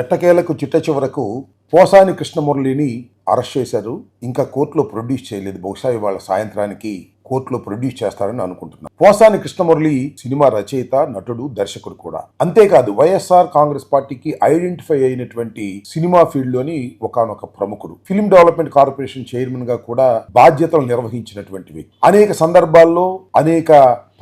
ఎట్టకేలకు చిట్ట చివరకు పోసాని కృష్ణమురళిని అరెస్ట్ చేశారు. ఇంకా కోర్టులో ప్రొడ్యూస్ చేయలేదు. బహుశా ఇవాళ సాయంత్రానికి కోర్టులో ప్రొడ్యూస్ చేస్తారని అనుకుంటున్నాను పోసాని కృష్ణమురళి సినిమా రచయిత నటుడు దర్శకుడు కూడా. అంతేకాదు వైఎస్ఆర్ కాంగ్రెస్ పార్టీకి ఐడెంటిఫై అయినటువంటి సినిమా ఫీల్డ్లోని ఒకనొక ప్రముఖుడు. ఫిల్మ్ డెవలప్మెంట్ కార్పొరేషన్ చైర్మన్గా కూడా బాధ్యతలు నిర్వహించినటువంటి వ్యక్తి. అనేక సందర్భాల్లో అనేక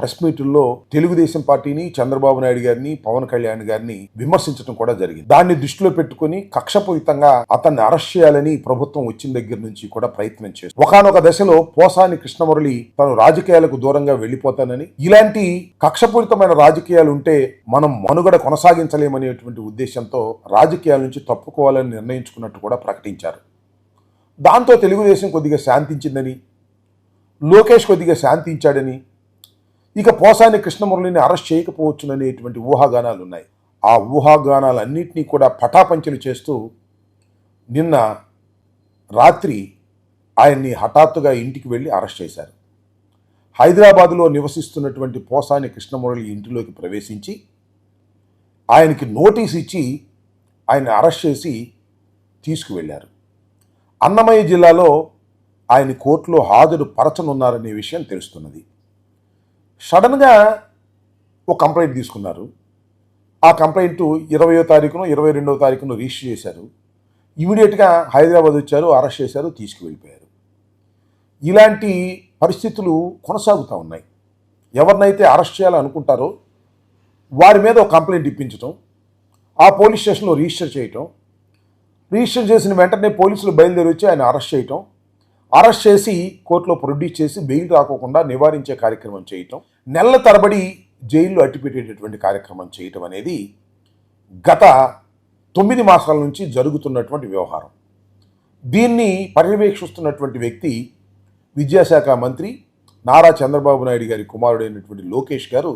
ప్రెస్ మీటుల్లో తెలుగుదేశం పార్టీని చంద్రబాబు నాయుడు గారిని పవన్ కళ్యాణ్ గారిని విమర్శించడం కూడా జరిగింది. దాన్ని దృష్టిలో పెట్టుకుని కక్షపూరితంగా అతన్ని అరెస్ట్ చేయాలని ప్రభుత్వం వచ్చిన దగ్గర నుంచి కూడా ప్రయత్నం చేస్తుంది. ఒకనొక దశలో పోసాని కృష్ణమురళి తను రాజకీయాలకు దూరంగా వెళ్ళిపోతానని ఇలాంటి కక్షపూరితమైన రాజకీయాలు ఉంటే మనం మనుగడ కొనసాగించలేమనేటువంటి ఉద్దేశంతో రాజకీయాల నుంచి తప్పుకోవాలని నిర్ణయించుకున్నట్టు కూడా ప్రకటించారు. దాంతో తెలుగుదేశం కొద్దిగా శాంతించిందని లోకేష్ కొద్దిగా శాంతించాడని ఇక పోసాని కృష్ణమురళిని అరెస్ట్ చేయకపోవచ్చుననేటువంటి ఊహాగానాలు ఉన్నాయి ఆ ఊహాగానాలన్నింటినీ కూడా పటాపంచలు చేస్తూ నిన్న రాత్రి ఆయన్ని హఠాత్తుగా ఇంటికి వెళ్ళి అరెస్ట్ చేశారు. హైదరాబాదులో నివసిస్తున్నటువంటి పోసాని కృష్ణమురళి ఇంటిలోకి ప్రవేశించి ఆయనకి నోటీస్ ఇచ్చి ఆయన అరెస్ట్ చేసి తీసుకువెళ్ళారు. అన్నమయ్య జిల్లాలో ఆయన కోర్టులో హాజరు పరచనున్నారనే విషయం తెలుస్తున్నది. సడన్గా ఒక కంప్లైంట్ తీసుకున్నారు. ఆ కంప్లైంట్ ఇరవయో తారీఖున ఇరవై రెండవ తారీఖున రిజిస్టర్ చేశారు. ఇమీడియట్గా హైదరాబాద్ వచ్చారు అరెస్ట్ చేశారు తీసుకువెళ్ళిపోయారు. ఇలాంటి పరిస్థితులు కొనసాగుతూ ఉన్నాయి. ఎవరినైతే అరెస్ట్ చేయాలనుకుంటారో వారి మీద ఒక కంప్లైంట్ ఇప్పించటం ఆ పోలీస్ స్టేషన్లో రిజిస్టర్ చేయటం రిజిస్టర్ చేసిన వెంటనే పోలీసులు బయలుదేరి వచ్చి ఆయన అరెస్ట్ చేయటం అరెస్ట్ చేసి కోర్టులో ప్రొడ్యూస్ చేసి బెయిల్ రాకోకుండా నివారించే కార్యక్రమం చేయటం నెలల తరబడి జైల్లో అట్టిపెట్టేటటువంటి కార్యక్రమం చేయటం అనేది గత తొమ్మిది మాసాల నుంచి జరుగుతున్నటువంటి వ్యవహారం. దీన్ని పర్యవేక్షిస్తున్నటువంటి వ్యక్తి విద్యాశాఖ మంత్రి నారా చంద్రబాబు నాయుడు గారి కుమారుడైనటువంటి లోకేష్ గారు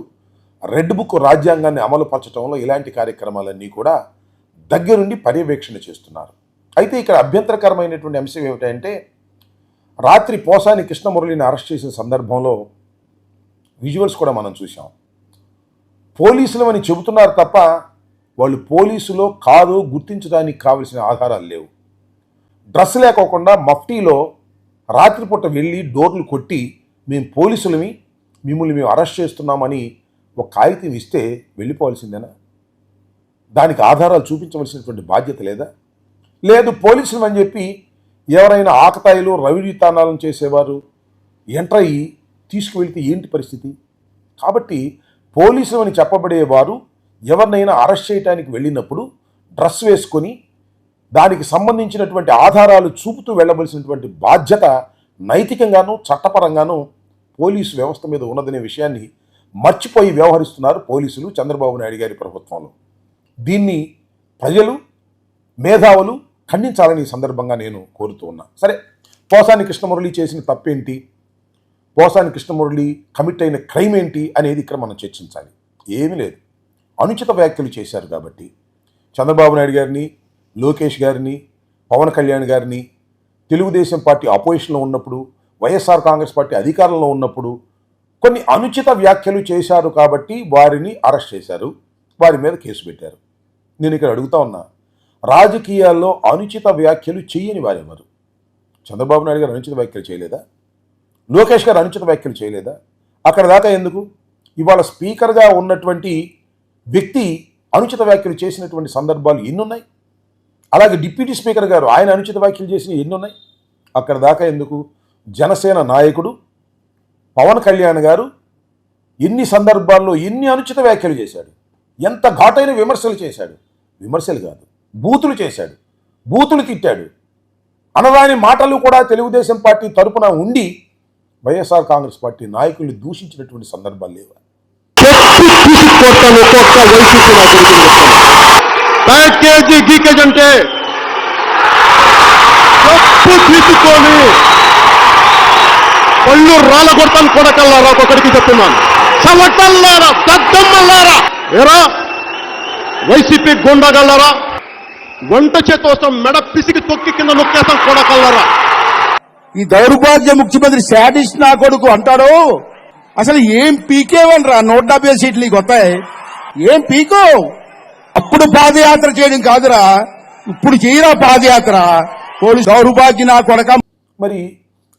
రెడ్ బుక్ రాజ్యాంగాన్ని అమలుపరచడంలో ఇలాంటి కార్యక్రమాలన్నీ కూడా దగ్గరుండి పర్యవేక్షణ చేస్తున్నారు. అయితే ఇక్కడ అభ్యంతరకరమైనటువంటి అంశం ఏమిటంటే రాత్రి పోసాని కృష్ణమురళిని అరెస్ట్ చేసిన సందర్భంలో విజువల్స్ కూడా మనం చూసాం పోలీసులు అని చెబుతున్నారు తప్ప వాళ్ళు పోలీసులో కాదు గుర్తించడానికి కావలసిన ఆధారాలు లేవు. డ్రెస్ లేకోకుండా మఫ్టీలో రాత్రిపూట వెళ్ళి డోర్లు కొట్టి మేము పోలీసులమి మిమ్మల్ని మేము అరెస్ట్ చేస్తున్నామని ఒక కాగితం ఇస్తే వెళ్ళిపోవాల్సిందేనా? దానికి ఆధారాలు చూపించవలసినటువంటి బాధ్యత లేదా? లేదు పోలీసులు అని చెప్పి ఎవరైనా ఆకతాయిలు రవితానాలను చేసేవారు. ఎంటర్ అయ్యి తీసుకువెళ్తే ఏంటి పరిస్థితి? కాబట్టి పోలీసులు అని చెప్పబడేవారు ఎవరినైనా అరెస్ట్ చేయడానికి వెళ్ళినప్పుడు డ్రెస్ వేసుకొని దానికి సంబంధించినటువంటి ఆధారాలు చూపుతూ వెళ్ళవలసినటువంటి బాధ్యత నైతికంగానూ చట్టపరంగానూ పోలీసు వ్యవస్థ మీద ఉన్నదనే విషయాన్ని మర్చిపోయి వ్యవహరిస్తున్నారు పోలీసులు చంద్రబాబు నాయుడు గారి ప్రభుత్వంలో. దీన్ని ప్రజలు మేధావులు ఖండించాలని ఈ సందర్భంగా నేను కోరుతూ ఉన్నా. సరే పోసాని కృష్ణమురళి చేసిన తప్పేంటి? పోసాని కృష్ణమురళి కమిట్ అయిన క్రైమ్ ఏంటి అనేది ఇక్కడ మనం చర్చించాలి. ఏమీ లేదు. అనుచిత వ్యాఖ్యలు చేశారు కాబట్టి చంద్రబాబు నాయుడు గారిని లోకేష్ గారిని పవన్ కళ్యాణ్ గారిని తెలుగుదేశం పార్టీ ఆపోజిషన్లో ఉన్నప్పుడు వైఎస్ఆర్ కాంగ్రెస్ పార్టీ అధికారంలో ఉన్నప్పుడు కొన్ని అనుచిత వ్యాఖ్యలు చేశారు కాబట్టి వారిని అరెస్ట్ చేశారు. వారి మీద కేసు పెట్టారు. నేను ఇక్కడ అడుగుతా ఉన్నా రాజకీయాల్లో అనుచిత వ్యాఖ్యలు చేయని వారెవరు? చంద్రబాబు నాయుడు గారు అనుచిత వ్యాఖ్యలు చేయలేదా? లోకేష్ గారు అనుచిత వ్యాఖ్యలు చేయలేదా? అక్కడ దాకా ఎందుకు? ఇవాళ స్పీకర్గా ఉన్నటువంటి వ్యక్తి అనుచిత వ్యాఖ్యలు చేసినటువంటి సందర్భాలు ఎన్నున్నాయి? అలాగే డిప్యూటీ స్పీకర్ గారు ఆయన అనుచిత వ్యాఖ్యలు చేసిన ఎన్నున్నాయి? అక్కడ దాకా ఎందుకు? జనసేన నాయకుడు పవన్ కళ్యాణ్ గారు ఎన్ని సందర్భాల్లో ఎన్ని అనుచిత వ్యాఖ్యలు చేశాడు? ఎంత ఘాటైన విమర్శలు చేశాడు? విమర్శలు కాదు. బూతులు చేశాడు బూతులు తిట్టాడు. అనరాని మాటలు కూడా తెలుగుదేశం పార్టీ తరపున ఉండి వైఎస్ఆర్ కాంగ్రెస్ పార్టీ నాయకుల్ని దూషించినటువంటి సందర్భాలు లేవా. ప్యాకేజీ గీకేజ్ అంటే తప్పు తీసుకొని పళ్ళు రాళ్ళ కొడతాను కొడకల్లారా ఒక్కొక్కడికి చెప్తున్నాను. చవటల్లారా దద్దమ్మల్లారా ఏరా? వైసీపీ గుండగల్లారా? వంట చేతి వస్తాం మెడ పిసికి తొక్కి కింద నొక్కేస్తాం కొడకల్లారా. ఈ దౌర్భాగ్య ముఖ్యమంత్రి శాడిస్ట్ నా కొడుకు అంటాడు. అసలు ఏం పీకేవనరా? నూట డెబ్బై సీట్లు నీకు వస్తాయి. ఏం పీకో? అప్పుడు పాదయాత్ర చేయడం కాదురా. ఇప్పుడు చేయరా పాదయాత్ర? పోలీసు దౌర్భాగ్య నా కొడక. మరి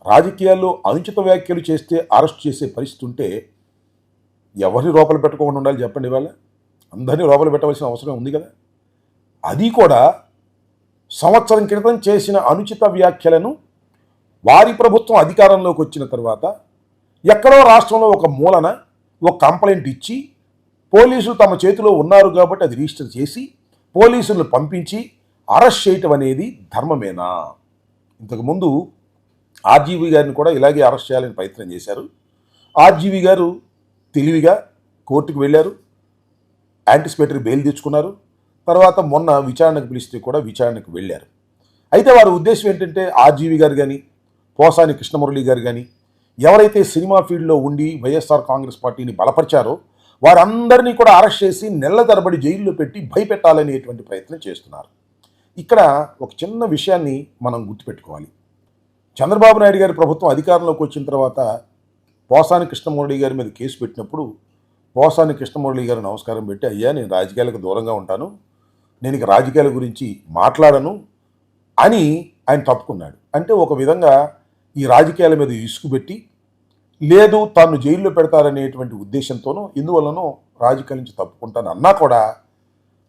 రాజకీయాల్లో అనుచిత వ్యాఖ్యలు చేస్తే అరెస్ట్ చేసే పరిస్థితి ఉంటే ఎవరిని లోపల పెట్టుకోకుండా ఉండాలి చెప్పండి ఇవాళ? అందరినీ లోపల పెట్టవలసిన అవసరం ఉంది కదా. అది కూడా సంవత్సరం క్రితం చేసిన అనుచిత వ్యాఖ్యలను వారి ప్రభుత్వం అధికారంలోకి వచ్చిన తర్వాత ఎక్కడో రాష్ట్రంలో ఒక మూలన ఒక కంప్లైంట్ ఇచ్చి పోలీసులు తమ చేతిలో ఉన్నారు కాబట్టి అది రిజిస్టర్ చేసి పోలీసులను పంపించి అరెస్ట్ చేయటం అనేది ధర్మమేనా? ఇంతకుముందు ఆర్జీవి గారిని కూడా ఇలాగే అరెస్ట్ చేయాలని ప్రయత్నం చేశారు. ఆర్జీవి గారు తెలివిగా కోర్టుకు వెళ్ళారు యాంటిసిపేటరీ బెయిల్ తెచ్చుకున్నారు. తర్వాత మొన్న విచారణకు పిలిస్తే కూడా విచారణకు వెళ్ళారు. అయితే వారి ఉద్దేశం ఏంటంటే ఆర్జీవి గారు కానీ పోసాని కృష్ణమురళి గారు కానీ ఎవరైతే సినిమా ఫీల్డ్లో ఉండి వైఎస్ఆర్ కాంగ్రెస్ పార్టీని బలపరిచారో వారందరినీ కూడా అరెస్ట్ చేసి నెల తరబడి జైల్లో పెట్టి భయపెట్టాలనేటువంటి ప్రయత్నం చేస్తున్నారు. ఇక్కడ ఒక చిన్న విషయాన్ని మనం గుర్తుపెట్టుకోవాలి. చంద్రబాబు నాయుడు గారి ప్రభుత్వం అధికారంలోకి వచ్చిన తర్వాత పోసాని కృష్ణమురళి గారి మీద కేసు పెట్టినప్పుడు పోసాని కృష్ణమురళి గారు నమస్కారం పెట్టి అయ్యా నేను రాజకీయాలకు దూరంగా ఉంటాను. నేను ఇక రాజకీయాల గురించి మాట్లాడను అని ఆయన తప్పుకున్నాడు. అంటే ఒక విధంగా ఈ రాజకీయాల మీద ఇసుకు పెట్టి లేదు తాను జైల్లో పెడతారనేటువంటి ఉద్దేశంతోనూ ఇందువల్లనో రాజకీయాల నుంచి తప్పుకుంటాను అన్నా కూడా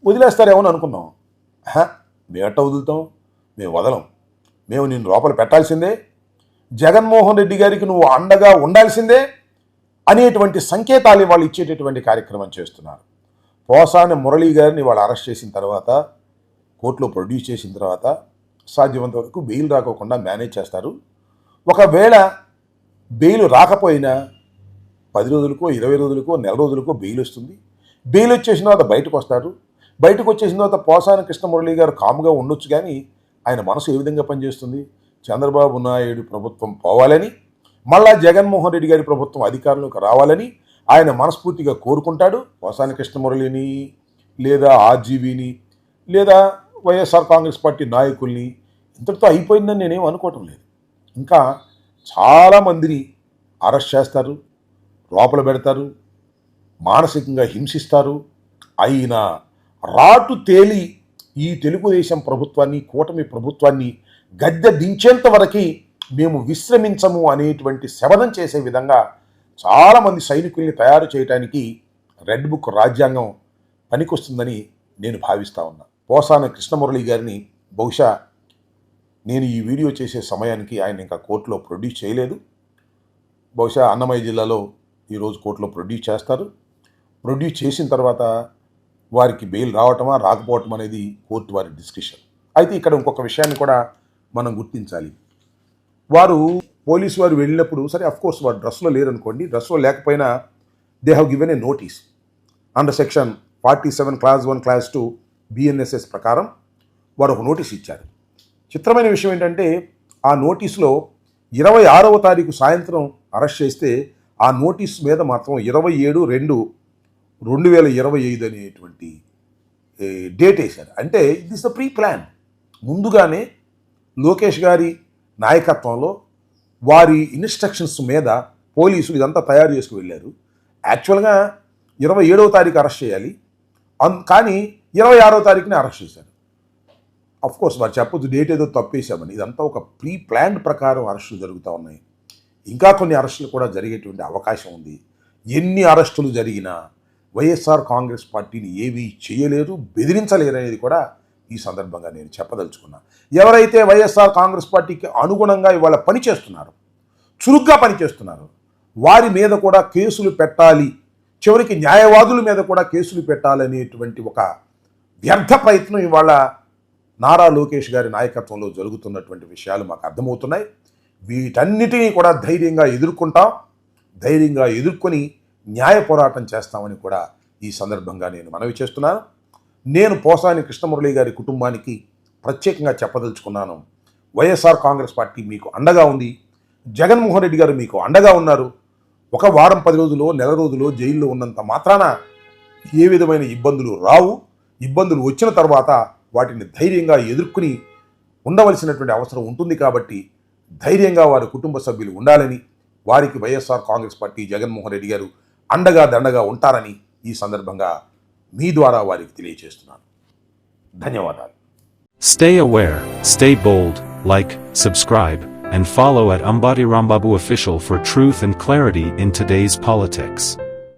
వదిలేస్తారేమో అనుకున్నాం. ఆహా, మేమట్ట వదులుతాం మేము వదలం. మేము నిన్ను లోపల పెట్టాల్సిందే. జగన్మోహన్ రెడ్డి గారికి నువ్వు అండగా ఉండాల్సిందే అనేటువంటి సంకేతాలు వాళ్ళు ఇచ్చేటటువంటి కార్యక్రమం చేస్తున్నారు. పోసాని మురళీ గారిని వాళ్ళు అరెస్ట్ చేసిన తర్వాత కోర్టులో ప్రొడ్యూస్ చేసిన తర్వాత సాధ్యమంత వరకు బెయిల్ రాకోకుండా మేనేజ్ చేస్తారు. ఒకవేళ బెయిల్ రాకపోయినా పది రోజులకో ఇరవై రోజులకో నెల రోజులకో బెయిల్ వస్తుంది. బెయిల్ వచ్చేసిన తర్వాత బయటకు వస్తారు. బయటకు వచ్చేసిన తర్వాత పోసాని కృష్ణమురళి గారు కాముగా ఉండొచ్చు కానీ ఆయన మనసు ఏ విధంగా పనిచేస్తుంది? చంద్రబాబు నాయుడు ప్రభుత్వం పోవాలని మళ్ళా జగన్మోహన్ రెడ్డి గారి ప్రభుత్వం అధికారంలోకి రావాలని ఆయన మనస్ఫూర్తిగా కోరుకుంటాడు. పోసాని కృష్ణమురళిని లేదా ఆర్జీవీని లేదా వైఎస్ఆర్ కాంగ్రెస్ పార్టీ నాయకుల్ని ఇంతటితో అయిపోయిందని నేనేం అనుకోవటం లేదు. ఇంకా చాలామందిని అరెస్ట్ చేస్తారు లోపల పెడతారు మానసికంగా హింసిస్తారు. అయినా రాటు తేలి ఈ తెలుగుదేశం ప్రభుత్వాన్ని కూటమి ప్రభుత్వాన్ని గద్దె దించేంత వరకు మేము విశ్రమించము అనేటువంటి శబదం చేసే విధంగా చాలామంది సైనికుల్ని తయారు చేయడానికి రెడ్ బుక్ రాజ్యాంగం పనికొస్తుందని నేను భావిస్తా ఉన్నా. పోసాన కృష్ణమురళి గారిని బహుశా నేను ఈ వీడియో చేసే సమయానికి ఆయన ఇంకా కోర్టులో ప్రొడ్యూస్ చేయలేదు. బహుశా అన్నమయ్య జిల్లాలో ఈరోజు కోర్టులో ప్రొడ్యూస్ చేస్తారు. ప్రొడ్యూస్ చేసిన తర్వాత వారికి బెయిల్ రావటమా రాకపోవటం అనేది కోర్టు వారి డిస్కషన్. అయితే ఇక్కడ ఇంకొక విషయాన్ని కూడా మనం గుర్తించాలి. వారు పోలీసు వారు వెళ్ళినప్పుడు సరే అఫ్ కోర్స్ వారు డ్రెస్లో లేరనుకోండి డ్రెస్లో లేకపోయినా they have given a notice under section forty seven clause one clause two BNSS ప్రకారం వారు ఒక నోటీస్ ఇచ్చారు. చిత్రమైన విషయం ఏంటంటే ఆ నోటీసులో ఇరవై ఆరవ తారీఖు సాయంత్రం అరెస్ట్ చేస్తే ఆ నోటీస్ మీద మాత్రం ఇరవై ఏడు రెండు రెండు వేల ఇరవై ఐదు అనేటువంటి డేట్ వేశారు. అంటే దిస్ ద ప్రీ ప్లాన్ ముందుగానే లోకేష్ గారి నాయకత్వంలో వారి ఇన్స్ట్రక్షన్స్ మీద పోలీసులు ఇదంతా తయారు చేసుకు వెళ్ళారు. యాక్చువల్గా ఇరవై ఏడవ తారీఖు అరెస్ట్ చేయాలి. అన్ కానీ ఇరవై ఆరో తారీఖునే అరెస్ట్ చేశారు. కోర్స్ వారు చెప్పొద్దు డేట్ ఏదో తప్పేశామని. ఇదంతా ఒక ప్రీ ప్లాన్డ్ ప్రకారం అరెస్టులు జరుగుతూ ఉన్నాయి. ఇంకా కొన్ని అరెస్టులు కూడా జరిగేటువంటి అవకాశం ఉంది. ఎన్ని అరెస్టులు జరిగినా వైఎస్ఆర్ కాంగ్రెస్ పార్టీని ఏవీ చేయలేరు బెదిరించలేరు అనేది కూడా ఈ సందర్భంగా నేను చెప్పదలుచుకున్నాను ఎవరైతే వైఎస్ఆర్ కాంగ్రెస్ పార్టీకి అనుగుణంగా ఇవాళ పనిచేస్తున్నారు చురుగ్గా పనిచేస్తున్నారు వారి మీద కూడా కేసులు పెట్టాలి చివరికి న్యాయవాదుల మీద కూడా కేసులు పెట్టాలనేటువంటి ఒక వ్యర్థ ప్రయత్నం ఇవాళ నారా లోకేష్ గారి నాయకత్వంలో జరుగుతున్నటువంటి విషయాలు మాకు అర్థమవుతున్నాయి. వీటన్నిటినీ కూడా ధైర్యంగా ఎదుర్కొంటాం ధైర్యంగా ఎదుర్కొని న్యాయ పోరాటం చేస్తామని కూడా ఈ సందర్భంగా నేను మనవి చేస్తున్నాను. నేను పోసాని కృష్ణమురళి గారి కుటుంబానికి ప్రత్యేకంగా చెప్పదలుచుకున్నాను. వైఎస్ఆర్ కాంగ్రెస్ పార్టీ మీకు అండగా ఉంది. జగన్మోహన్ రెడ్డి గారు మీకు అండగా ఉన్నారు. ఒక వారం పది రోజులు నెల రోజులు జైల్లో ఉన్నంత మాత్రాన ఏ విధమైన ఇబ్బందులు రావు. ఇబ్బందులు వచ్చిన తర్వాత వాటిని ధైర్యంగా ఎదుర్కొని ఉండవలసినటువంటి అవసరం ఉంటుంది కాబట్టి ధైర్యంగా వారి కుటుంబ సభ్యులు ఉండాలని వారికి YSR Congress party Jaganmohan Reddy గారు అండగా దండగా ఉంటారని ఈ సందర్భంగా మీ ద్వారా వారికి తెలియజేస్తున్నాను ధన్యవాదాలు Stay aware, stay bold, like, subscribe, and follow at Umbadi Rambabu Official for truth and clarity in today's politics.